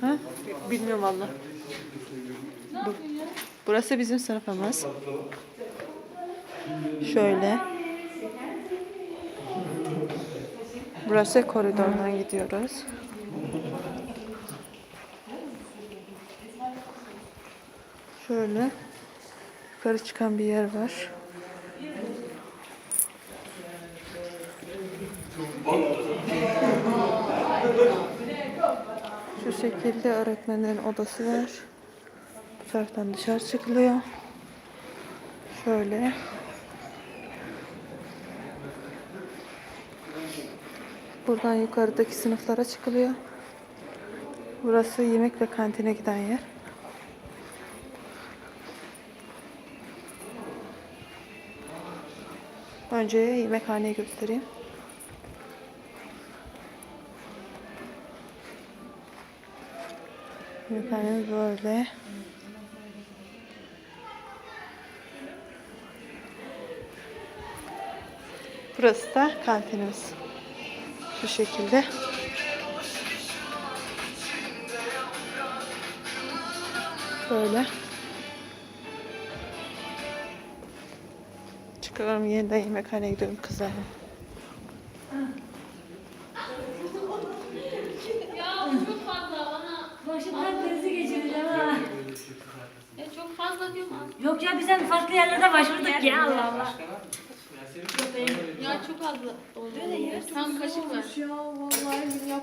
Ha? Bilmiyorum valla. Ya? Burası bizim sınıfımız. Şöyle. Burası koridordan gidiyoruz. Şöyle yukarı çıkan bir yer var. Şu şekilde öğretmenlerin odası var. Bu taraftan dışarı çıkılıyor. Şöyle. Buradan yukarıdaki sınıflara çıkılıyor. Burası yemek ve kantine giden yer. Önce yemekhaneyi göstereyim. Yemekhanemiz böyle. Burası da kantinimiz. Şu şekilde. Böyle. Çıkalım yeniden yemekhaneye gidiyorum kızlarla. Ya çok fazla bana. Başımdan krizi geçireceğim ha. Ya çok fazla diyorum abi. Yok ya biz hem farklı yerlerde başvurduk ya Allah Allah. Ya çok az oldu. Tam kaşık var. Ya vallahi